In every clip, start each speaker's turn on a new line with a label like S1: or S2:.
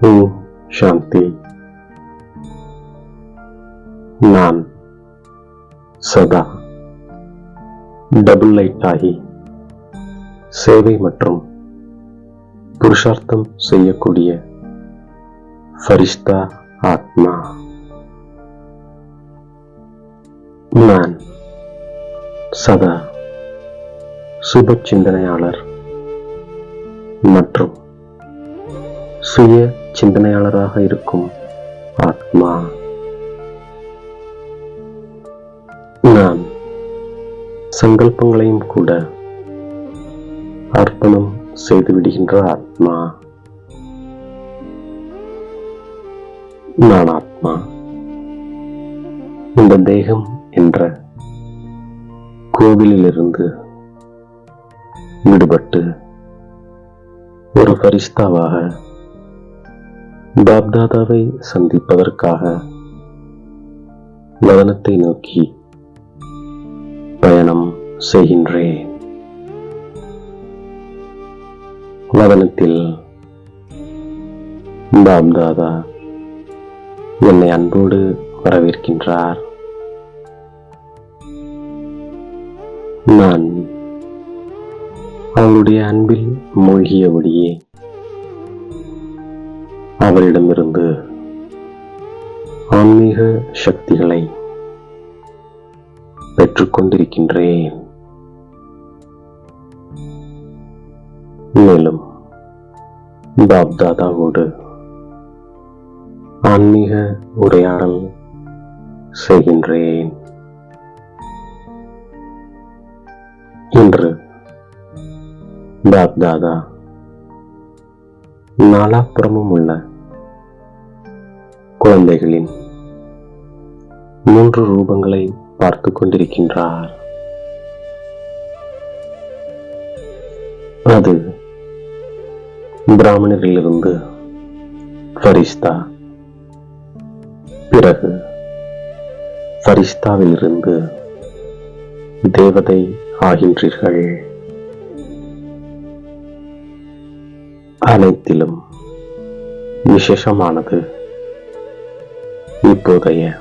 S1: ஓ சாந்தி நான் சதா double light ஆகி சேவை மற்றும் புருஷார்த்தம் செய்யக்கூடிய ஃபரிஷ்தா ஆத்மா நான் சதா சுப சிந்தனையாளர் மற்றும் சுய சிந்தனையாளராக இருக்கும் ஆத்மா. நான் சங்கல்பங்களையும் கூட அர்ப்பணம் செய்து விடுகின்ற ஆத்மா. நான் ஆத்மா. இந்த தேகம் என்ற கோவிலிலிருந்து விடுபட்டு ஒரு பரிஸ்தாவாக பாப்தாதாவை சந்திப்பதற்காக மதனத்தை நோக்கி பயணம் செய்கின்றேன். மதனத்தில் பாப்தாதா என்னை அன்போடு வரவேற்கின்றார். நான் அவளுடைய அன்பில் மூழ்கியபடியே அவரிடமிருந்து ஆன்மீக சக்திகளை பெற்றுக்கொண்டிருக்கின்றேன். மேலும் பாப்தாதாவோடு ஆன்மீக உரையாடல் செய்கின்றேன். இன்று பாப்தாதா நாலாப்புறமும் உள்ள குழந்தைகளின் மூன்று ரூபங்களை பார்த்து கொண்டிருக்கின்றார். அது பிராமணரிலிருந்து ஃபரிஸ்தா. பிறகு ஃபரிஸ்தாவிலிருந்து தேவதை ஆகின்றீர்கள். அனைத்திலும் விசேஷமானது இப்போதைய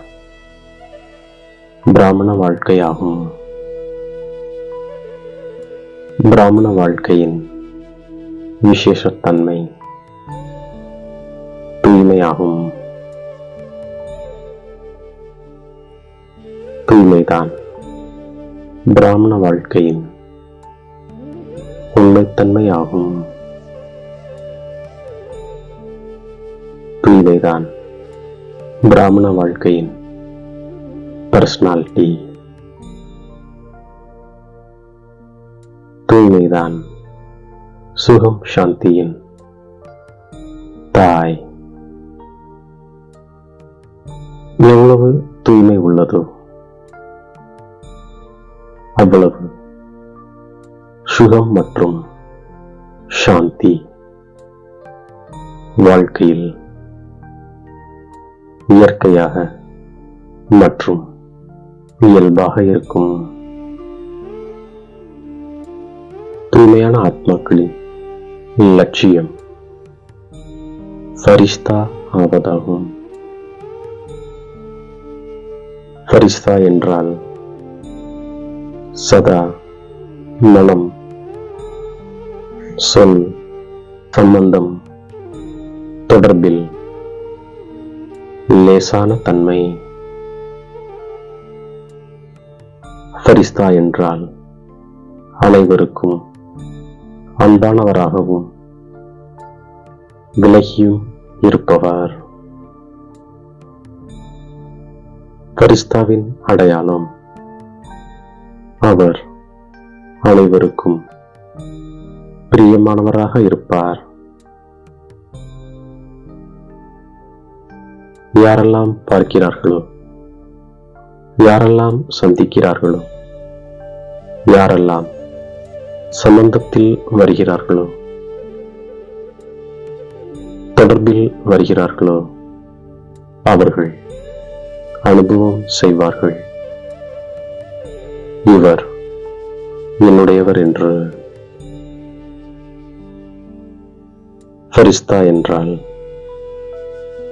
S1: பிராமண வாழ்க்கையாகும். பிராமண வாழ்க்கையின் விசேஷத்தன்மை தூய்மையாகும். தூய்மைதான் பிராமண வாழ்க்கையின் உண்மைத்தன்மையாகும். தூய்மைதான் பிராமண வாழ்க்கையின் பர்சனாலிட்டி தூய்மைதான் சுகம் சாந்தியின் தாய். எவ்வளவு தூய்மை உள்ளதோ அவ்வளவு சுகம் மற்றும் சாந்தி வாழ்க்கையில் இயற்கையாக மற்றும் இயல்பாக இருக்கும். தூய்மையான ஆத்மாக்களின் லட்சியம் ஃபரிஸ்தா ஆவதாகும். ஃபரிஸ்தா என்றால் சதா மனம் சொல் சம்பந்தம் தொடர்பில் லேசான தன்மை. ஃபரிஸ்தா என்றால் அனைவருக்கும் அன்பானவராகவும் விலகியும் இருப்பவர். ஃபரிஸ்தாவின் அடையாளம் அவர் அனைவருக்கும் பிரியமானவராக இருப்பார். யாரெல்லாம் பார்க்கிறார்களோ? யாரெல்லாம் சந்திக்கிறார்களோ? யாரெல்லாம் சம்பந்தத்தில் வருகிறார்களோ? தொடர்பில் வருகிறார்களோ? அவர்கள் அனுபவம் செய்வார்கள். இவர் என்னுடையவர் என்று ஃபரிஸ்தா என்றால்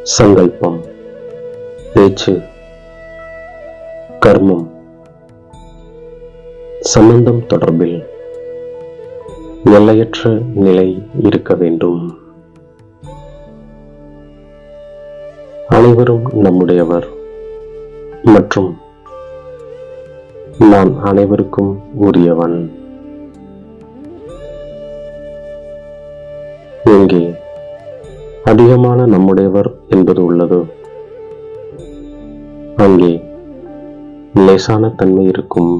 S1: சங்கல்பம். பேச்சு கர்மம் சம்பந்தம் தொடர்பில் எல்லையற்ற நிலை இருக்க வேண்டும். அனைவரும் நம்முடையவர் மற்றும் நான் அனைவருக்கும் உரியவன். எங்கே அதிகமான நம்முடையவர் என்பது உள்ளதோ. அங்கே லேசான தன்மை இருக்கும்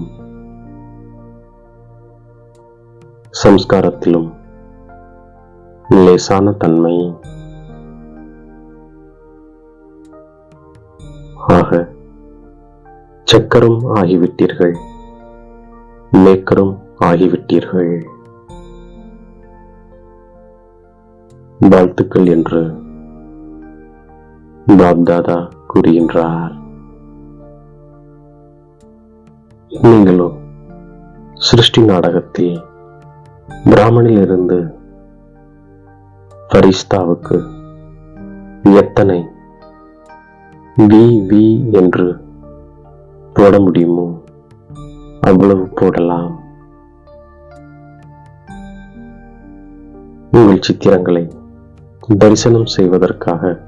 S1: சம்ஸ்காரத்திலும் லேசான தன்மை. ஆக சக்கரம் ஆகிவிட்டீர்கள் மேக்கரும் ஆகிவிட்டீர்கள். வாழ்த்துக்கள் என்று பாப்தாதா கூறுகின்றார். நீங்களோ சிருஷ்டி நாடகத்தில் பிராமணிலிருந்து பரிஸ்தாவுக்கு எத்தனை வி வி என்று போட முடியுமோ அவ்வளவு போடலாம். உங்கள் சித்திரங்களை தரிசனம் செய்வதற்காக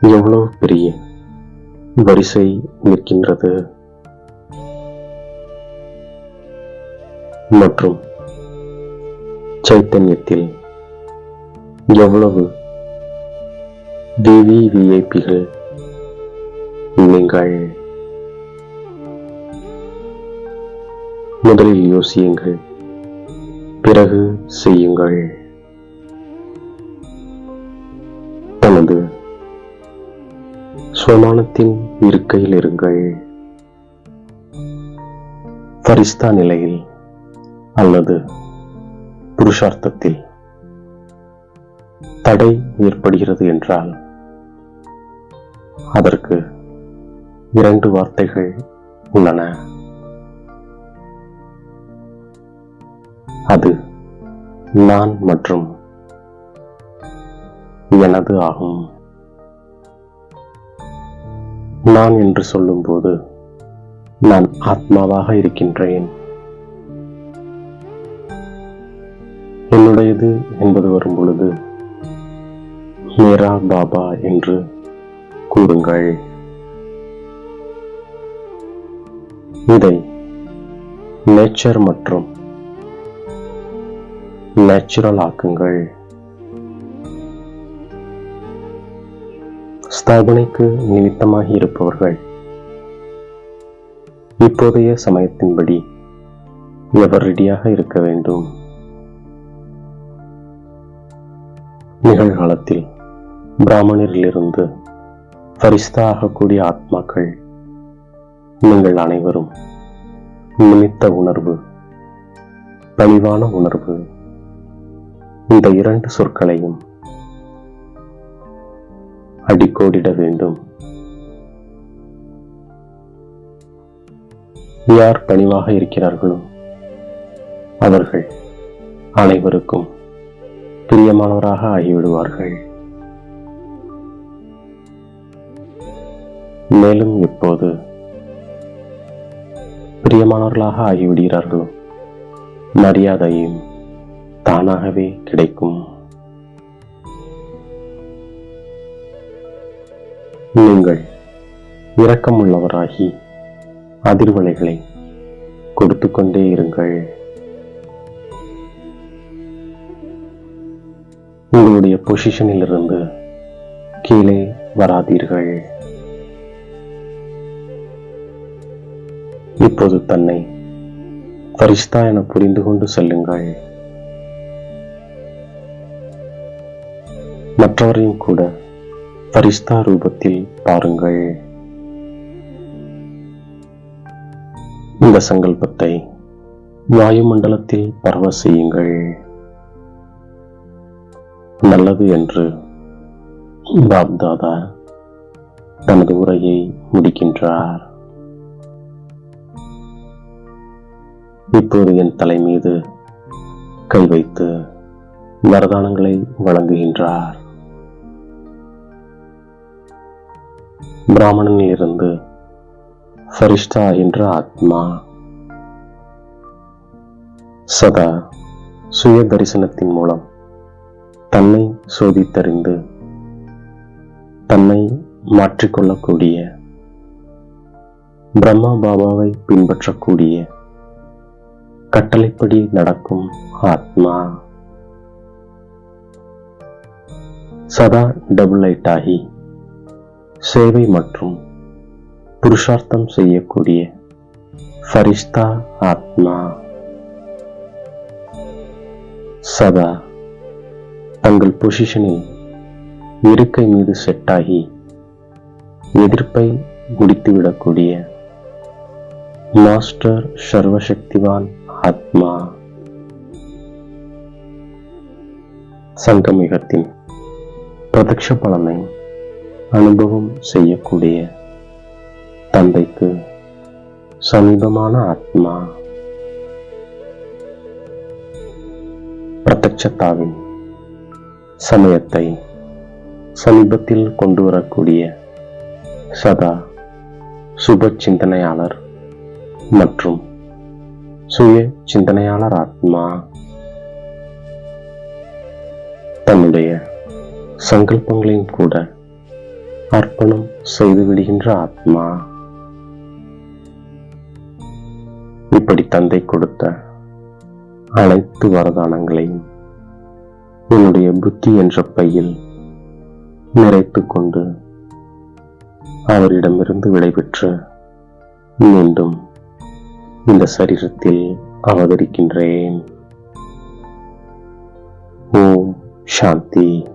S1: எவ்வளவு பெரிய வரிசை நிற்கின்றது? மற்றும் சைத்தன்யத்தில் எவ்வளவு விவி விஐபிகள் நீங்கள் முதலில் யோசியுங்கள். பிறகு செய்யுங்கள். தனது சுவமானத்தின் இருக்கையில் இருங்கள். பரிஸ்தா நிலையில் அல்லது புருஷார்த்தத்தில் தடை ஏற்படுகிறது என்றால் அதற்கு இரண்டு வார்த்தைகள் உள்ளன. அது நான் மற்றும் எனது ஆகும். நான் என்று சொல்லும்போது நான் ஆத்மாவாக இருக்கின்றேன். என்னுடையது என்பது வரும் பொழுது மேரா பாபா என்று கூறுங்கள். இதை நேச்சர் மற்றும் நேச்சுரல் ஆக்குங்கள். ஸ்தாபனைக்கு நிமித்தமாகி இருப்பவர்கள் இப்போதைய சமயத்தின்படி எவர் ரெடியாக இருக்க வேண்டும்? நிகழ்காலத்தில் பிராமணரிலிருந்து பரிஸ்தாகக்கூடிய ஆத்மாக்கள் நீங்கள் அனைவரும் நிமித்த உணர்வு பணிவான உணர்வு இந்த இரண்டு சொற்களையும் அடிக்கோடிட வேண்டும். யார் பணிவாக இருக்கிறார்களோ அவர்கள் அனைவருக்கும் பிரியமானவராக ஆகிவிடுவார்கள். மேலும் எப்போது பிரியமானவர்களாக ஆகிவிடுகிறார்களோ? மரியாதையும் தானாகவே கிடைக்கும். நீங்கள் இரக்கமுள்ளவராகி அதிர்வலைகளை கொடுத்து கொண்டே இருங்கள். பொசிஷனிலிருந்து இருந்து கீழே வராதீர்கள். இப்போது தன்னை பரிஸ்தா என புரிந்து கொண்டு செல்லுங்கள். மற்றவரையும் கூட பரிஸ்தா ரூபத்தில் பாருங்கள். இந்த சங்கல்பத்தை வாயுமண்டலத்தில் பரவ செய்யுங்கள். நல்லது என்று பாப்தாதா தனது உரையை முடிக்கின்றார். இப்போது என் தலை மீது கை வைத்து வரதானங்களை வழங்குகின்றார். பிராமணனிலிருந்து ஃபரிஷ்தா என்ற ஆத்மா சதா சுய தரிசனத்தின் மூலம் தன்னை சோதித்தறிந்து தன்னை மாற்றிக்கொள்ளக்கூடிய பிரம்மா பாபாவை பின்பற்றக்கூடிய கட்டளைப்படி நடக்கும் ஆத்மா. சதா டபுள் லைட் ஆகி சேவை மற்றும் புருஷார்த்தம் செய்யக்கூடிய ஃபரிஷ்தா ஆத்மா. சதா தங்கள் பொசிஷனில் இருக்கை மீது செட்டாகி எதிர்ப்பை முடித்துவிடக்கூடிய மாஸ்டர் சர்வசக்திவான் ஆத்மா. சங்கமிகத்தின் பிரதக்ஷ பலனை அனுபவம் செய்யக்கூடிய தந்தைக்கு சமீபமான ஆத்மா. பிரத்யட்சத்தாவின் சமயத்தை சமீபத்தில் கொண்டு வரக்கூடிய சதா சுப சிந்தனையாளர் மற்றும் சுய சிந்தனையாளர் ஆத்மா தன்னுடைய சங்கல்பங்களையும் கூட அர்ப்பணம் செய்து விடுகின்ற ஆத்மா. இப்படி தந்தை கொடுத்த அனைத்து வரதானங்களையும் என்னுடைய புத்தி என்ற பையில் நிறைத்து கொண்டு அவரிடமிருந்து விடைபெற்று மீண்டும் இந்த சரீரத்தில் அவதரிக்கின்றேன். ஓம் சாந்தி.